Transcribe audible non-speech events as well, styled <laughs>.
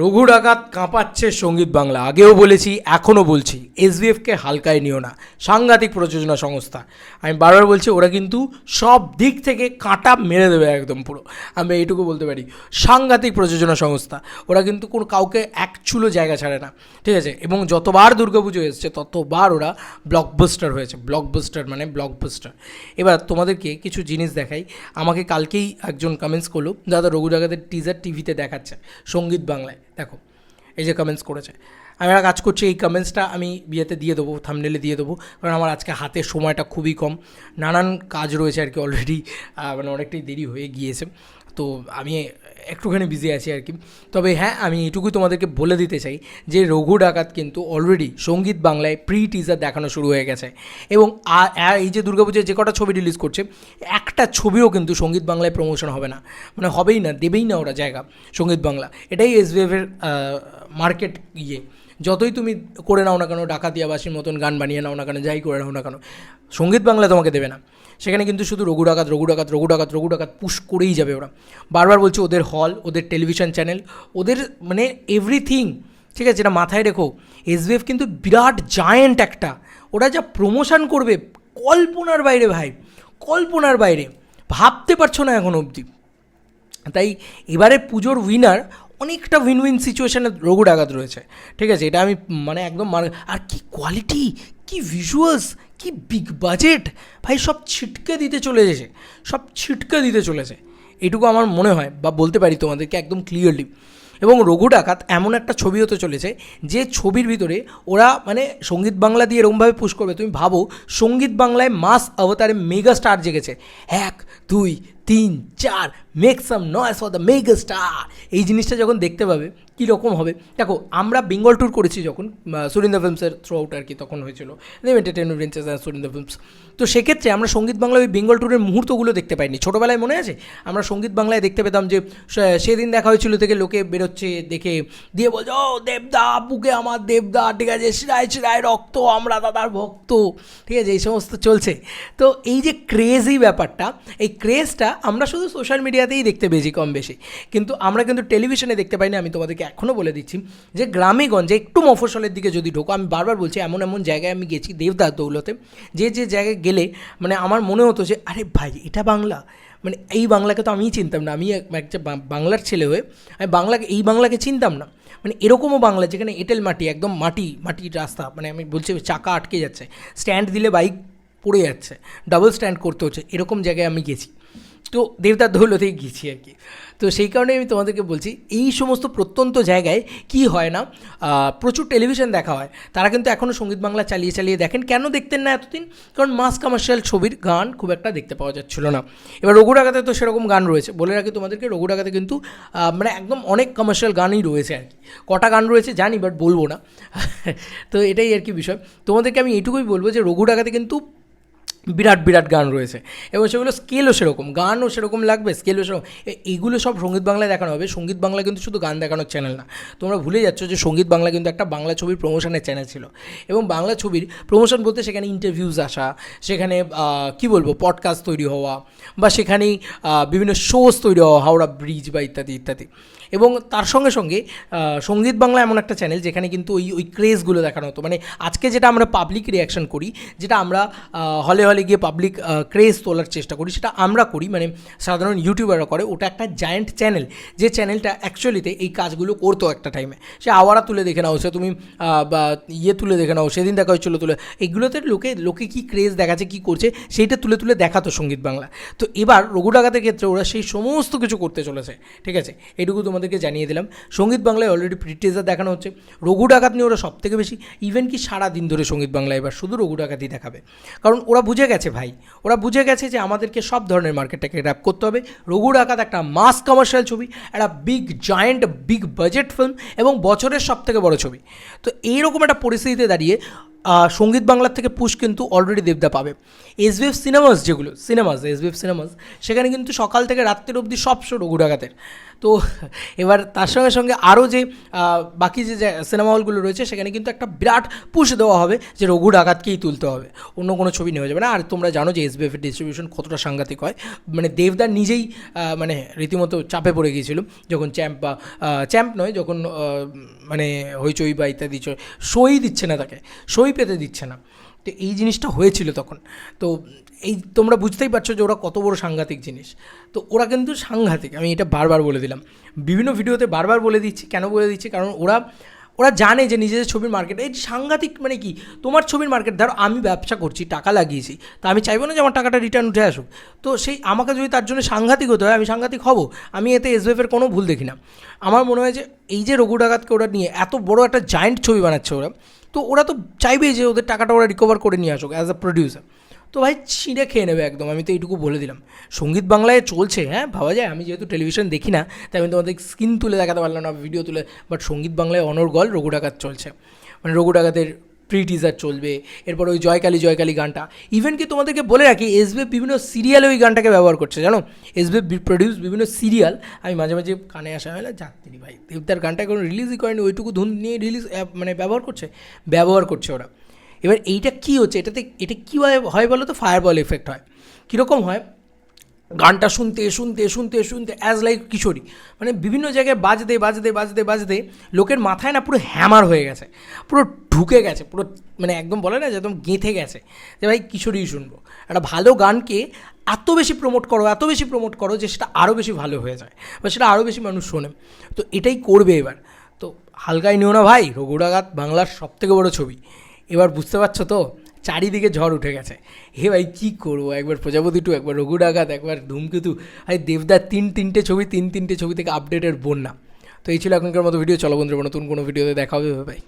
রঘু ডাকাত কাঁপাচ্ছে সংগীত বাংলা। আগেও বলেছি, এখনও বলছি, এসবিএফকে হালকায় নিও না। সাংঘাতিক প্রযোজনা সংস্থা। আমি বারবার বলছি, ওরা কিন্তু সব দিক থেকে কাঁটা মেরে দেবে একদম পুরো। আমি এইটুকু বলতে পারি, সাংঘাতিক প্রযোজনা সংস্থা। ওরা কিন্তু কোনো কাউকে এক চুলো জায়গা ছাড়ে না, ঠিক আছে? এবং যতবার দুর্গাপুজো এসছে, ততবার ওরা ব্লকবাস্টার হয়েছে। ব্লকবাস্টার মানে ব্লকবাস্টার এবার তোমাদেরকে কিছু জিনিস দেখাই। আমাকে কালকেই একজন কমেন্টস করল, দাদা রঘু ডাকাতের টিজার টিভিতে দেখাচ্ছে, সংগীত বাংলায়। দেখো, এই যে কমেন্টস করেছে। আমি একটা কাজ করছি, এই কমেন্টসটা আমি বিয়েতে দিয়ে দেবো থামনেলে দিয়ে দেবো, কারণ আমার আজকে হাতে সময়টা খুবই কম। নানান কাজ রয়েছে আর কি অলরেডি মানে অনেকটাই দেরি হয়ে গিয়েছে। তো আমি একটুখানি বিজি আছি আর কি। তবে হ্যাঁ আমি এটুকুই তোমাদেরকে বলে দিতে চাই যে রঘু ডাকাত কিন্তু অলরেডি সংগীত বাংলায় প্রি টিজার দেখানো শুরু হয়ে গেছে। এবং এই যে দুর্গাপুজোয় যে কটা ছবি রিলিজ করছে, একটা ছবিও কিন্তু সংগীত বাংলায় প্রমোশন হবে না। মানে হবেই না, দেবেই না ওরা জায়গা সংগীত বাংলা। এটাই এসবিএফের মার্কেট ইয়ে। যতই তুমি করে নাও না কেন ডাকাতিয়াবাসীর মতন গান বানিয়ে নাও না কেন, যাই করে নাও না কেন, সংগীত বাংলা তোমাকে দেবে না। সেখানে কিন্তু শুধু রঘু ডাকাত রঘু ডাকাত রঘু ডাকাত রঘু ডাকাত পুশ করেই যাবে ওরা। বারবার বলছি, ওদের হল ওদের টেলিভিশন চ্যানেল ওদের মানে এভরিথিং ঠিক আছে এটা মাথায় রেখো এসবিএফ কিন্তু বিরাট জায়েন্ট একটা। ওরা যা প্রমোশন করবে, কল্পনার বাইরে ভাই, কল্পনার বাইরে। ভাবতে পারছ না এখন অবধি। তাই এবারে পুজোর উইনার অনেকটা উইন উইন সিচুয়েশানে রঘু ডাকাত রয়েছে। ঠিক আছে, এটা আমি মানে একদম আর কি কোয়ালিটি কি ভিজুয়ালস কি বিগ বাজেট ভাই, সব ছিটকে দিতে চলেছে সব ছিটকে দিতে চলেছে। এটুকু আমার মনে হয় বা বলতে পারি তোমাদেরকে একদম ক্লিয়ারলি এবং রঘু ডাকাত এমন একটা ছবি হতে চলেছে যে ছবির ভিতরে ওরা মানে সংগীত বাংলা দিয়ে এরকমভাবে পুশ করবে। তুমি ভাবো, সংগীত বাংলায় মাস অবতারে মেগা স্টার জেগেছে। এক, দুই তিন, চার make some noise for the mega star এই জিনিসটা যখন দেখতে পাবে কীরকম হবে? দেখো, আমরা বেঙ্গল ট্যুর করেছি যখন সুরিন্দা ফিল্মসের থ্রু আউট আর কি তখন হয়েছিল। Entertainment ventures and Surinder films তো সেক্ষেত্রে আমরা সংগীত বাংলা ওই বেঙ্গল ট্যুরের মুহূর্তগুলো দেখতে পাইনি। ছোটোবেলায় মনে আছে? আমরা সংগীত বাংলায় দেখতে পেতাম যে সেদিন দেখা হয়েছিল থেকে লোকে বেরোচ্ছে দেখে, দিয়ে বলছে, ও দেবদা বুকে আমার দেবদা, ঠিক আছে, শিরায় শিরায় রক্ত, আমরা দাদার ভক্ত। ঠিক আছে, এই সমস্ত চলছে। তো এই যে ক্রেজি ব্যাপারটা, এই ক্রেজটা আমরা শুধু সোশ্যাল মিডিয়াতেই দেখতে পেয়েছি কম বেশি। কিন্তু আমরা কিন্তু টেলিভিশনে দেখতে পাইনি, আমি তোমাদেরকে এখনও বলে দিচ্ছি যে গ্রামে গঞ্জে একটু মফস্বলের দিকে যদি ঢোকো, আমি বারবার বলছি এমন এমন জায়গায় আমি গেছি দেবদার দৌলতে, যে যে জায়গায় গেলে মানে আমার মনে হতো যে, আরে ভাই, এটা বাংলা। মানে এই বাংলাকে তো আমিই চিনতাম না, আমি এক- একটা বাংলার ছেলে হয়ে আমি বাংলাকে, এই বাংলাকে চিনতাম না। মানে এরকমও বাংলা, যেখানে এঁটেল মাটি, একদম মাটি, মাটির রাস্তা মানে আমি বলছি চাকা আটকে যাচ্ছে স্ট্যান্ড দিলে বাইক পড়ে যাচ্ছে ডাবল স্ট্যান্ড করতে হচ্ছে, এরকম জায়গায় আমি গেছি। তো দেবদার দৌলতেই গিয়েছি আর কি। তো সেই কারণে আমি তোমাদেরকে বলছি, এই সমস্ত প্রত্যন্ত জায়গায় কি হয় না প্রচুর টেলিভিশন দেখা হয়। তারা কিন্তু এখনও সংগীত বাংলা চালিয়ে চালিয়ে দেখেন। কেন দেখতেন না এতদিন? কারণ মাস কমার্শিয়াল ছবির গান খুব একটা দেখতে পাওয়া যাচ্ছিল না। এবার রঘু ডাকাতে তো সেরকম গান রয়েছে। বলে রাখি তোমাদেরকে রঘু ডাকাতে কিন্তু মানে একদম অনেক কমার্শিয়াল গানই রয়েছে আর কি। কটা গান রয়েছে জানি বাট বলব না। <laughs> তো এটাই আর কি বিষয়। তোমাদেরকে আমি এটুকুই বলব যে রঘু ডাকাতে কিন্তু বিরাট বিরাট গান রয়েছে। এবং সেগুলো স্কেলও সেরকম গানও সেরকম লাগবে স্কেলও সেরকম। এইগুলো সব সংগীত বাংলায় দেখানো হবে। সংগীত বাংলা কিন্তু শুধু গান দেখানোর চ্যানেল না। তোমরা ভুলে যাচ্ছ যে সংগীত বাংলা কিন্তু একটা বাংলা ছবির প্রমোশনের চ্যানেল ছিল। এবং বাংলা ছবির প্রমোশন বলতে সেখানে ইন্টারভিউজ আসা সেখানে কি বলব পডকাস্ট তৈরি হওয়া বা সেখানেই বিভিন্ন শোজ তৈরি হওয়া হাওড়া ব্রিজ বা ইত্যাদি ইত্যাদি। এবং তার সঙ্গে সঙ্গে সংগীত বাংলা এমন একটা চ্যানেল যেখানে কিন্তু ওই ওই ক্রেজগুলো দেখানো হতো। মানে আজকে যেটা আমরা পাবলিক রিয়াকশন করি যেটা আমরা আহ, হলে হলে গিয়ে পাবলিক ক্রেজ তোলার চেষ্টা করি, সেটা আমরা করি মানে সাধারণ ইউটিউবাররা করে, ওটা একটা জায়েন্ট চ্যানেল যে চ্যানেলটা অ্যাকচুয়ালিতে এই কাজগুলো করতো একটা টাইমে সে আওয়ারা তুলে দেখে নাও, সে তুমি বা ইয়ে তুলে দেখে নাও, সেদিন দেখা হয়েছিল তুলে এগুলোতে লোকে লোকে কী ক্রেজ দেখাচ্ছে, কী করছে, সেইটা তুলে তুলে দেখাতো সংগীত বাংলা। তো এবার রঘু ডাকাতের ক্ষেত্রে ওরা সেই সমস্ত কিছু করতে চলেছে, ঠিক আছে? এটুকু তোমাদেরকে জানিয়ে দিলাম। সংগীত বাংলায় অলরেডি প্রিটেজার দেখানো হচ্ছে। রঘু ডাকাত নিয়ে ওরা সব থেকে বেশি ইভেন কি সারা দিন ধরে সংগীত বাংলা এবার শুধু রঘু ডাকাতই দেখাবে। কারণ ওরা বুঝে গেছে ভাই। ওরা বুঝে গেছে যে আমাদেরকে সব ধরনের মার্কেটটাকে র্যাপ করতে হবে। রঘু ডাকাত একটা মাস কমার্শিয়াল ছবি, একটা big giant big budget film এবং বছরের সব থেকে বড় ছবি। তো এইরকম একটা পরিস্থিতিতে দাঁড়িয়ে সংগীত বাংলার থেকে পুশ কিন্তু অলরেডি দেবদা পাবে। এসবিএফ সিনেমাস যেগুলো সিনেমাস এসবিএফ সিনেমাস সেখানে কিন্তু সকাল থেকে রাত্রের অবধি সব শো রঘু ডাকাতের। তো এবার তার সঙ্গে সঙ্গে আরও যে বাকি যে সিনেমা হলগুলো রয়েছে, সেখানে কিন্তু একটা বিরাট পুশ দেওয়া হবে যে রঘু ডাকাতকেই তুলতে হবে। অন্য কোনো ছবি নেওয়া যাবে না। আর তোমরা জানো যে এসবিএফের ডিস্ট্রিবিউশন কতটা সাংঘাতিক হয়। মানে দেবদার নিজেই মানে রীতিমতো চাপে পড়ে গিয়েছিল। যখন চ্যাম্প বা চ্যাম্প নয়, যখন মানে হইচই বা ইত্যাদি সই দিচ্ছে না তাকে। সই পেতে দিচ্ছে না। তো এই জিনিসটা হয়েছিল তখন। তো এই তোমরা বুঝতেই পারছ যে ওরা কত বড় সাংঘাতিক জিনিস। তো ওরা কিন্তু সাংঘাতিক, আমি এটা বারবার বলে দিলাম। বিভিন্ন ভিডিওতে বারবার বলে দিচ্ছি, কেন বলে দিচ্ছি? কারণ ওরা ওরা জানে যে নিজেদের ছবির মার্কেট এই সাংঘাতিক মানে কি? তোমার ছবির মার্কেট ধরো আমি ব্যবসা করছি, টাকা লাগিয়েছি, তা আমি চাইব না যে আমার টাকাটা রিটার্ন উঠে আসুক। তো সেই, আমাকে যদি তার জন্য সাংঘাতিক হতে হয়, আমি সাংঘাতিক হব। আমি এতে এসবিএফের কোনো ভুল দেখি না। আমার মনে হয় যে এই যে রঘু ডাকাতকে ওরা নিয়ে এত বড় একটা জায়েন্ট ছবি বানাচ্ছে ওরা তো ওরা তো চাইবেই যে ওদের টাকাটা ওরা রিকভার করে নিয়ে আসুক অ্যাজ আ প্রডিউসার তো ভাই ছিঁড়ে খেয়ে নেবে একদম, আমি তো এইটুকু বলে দিলাম। সংগীত বাংলায় চলছে হ্যাঁ ভাবা যায়। আমি যেহেতু টেলিভিশন দেখি না, তাই আমি তোমাদের স্ক্রিন তুলে দেখাতে পারলাম না ভিডিও তুলে বাট সংগীত বাংলায় অনর্গল রঘু ডাকাত চলছে। মানে রঘু ডাকাতের প্রি টিজার চলবে, এরপর ওই জয়কালী জয়কালী গানটা। ইভেন কি তোমাদেরকে বলে রাখি এসবিএফ বিভিন্ন সিরিয়ালে ওই গানটাকে ব্যবহার করছে, জানো? এসবিএফ প্রডিউস বিভিন্ন সিরিয়াল আমি মাঝে মাঝে কানে আসা হয় না যাত্রী ভাই। দেবদার গানটা কোনো রিলিজই করেনি, ওইটুকু ধুন নিয়ে রিলিজ মানে ব্যবহার করছে ব্যবহার করছে ওরা। এবার এইটা কী হচ্ছে, এটাতে, এটা কী হয় বলো তো? ফায়ার বল এফেক্ট হয়। কীরকম হয়? গানটা শুনতে শুনতে শুনতে শুনতে অ্যাজ লাইক কিশোরী। মানে বিভিন্ন জায়গায় বাজতে বাজতে বাজতে বাজতে লোকের মাথায় না পুরো হ্যামার হয়ে গেছে। পুরো ঢুকে গেছে, পুরো মানে একদম বলে না যে একদম গেঁথে গেছে যে ভাই কিশোরী শুনব। একটা ভালো গানকে এত বেশি প্রমোট করো, এত বেশি প্রমোট করো যে সেটা আরও বেশি ভালো হয়ে যায় বা সেটা আরও বেশি মানুষ শোনে। তো এটাই করবে এবার। তো হালকায় নিও না ভাই, রঘুরাঘাত বাংলার সবথেকে বড় ছবি। এবার বুঝতে পারছ তো? চারিদিকে ঝড় উঠে গেছে। হে ভাই, কী করব? একবার প্রজাপতি টু একবার রঘু ডাকাত একবার ধূমকেতু। আরে দেবদার তিন তিনটে ছবি, তিন তিনটে ছবি থেকে আপডেটের বন্যা। তো এই ছিল এখনকার মতো ভিডিও চলো বন্ধুরা, নতুন কোনো ভিডিওতে দেখা হবে ভাই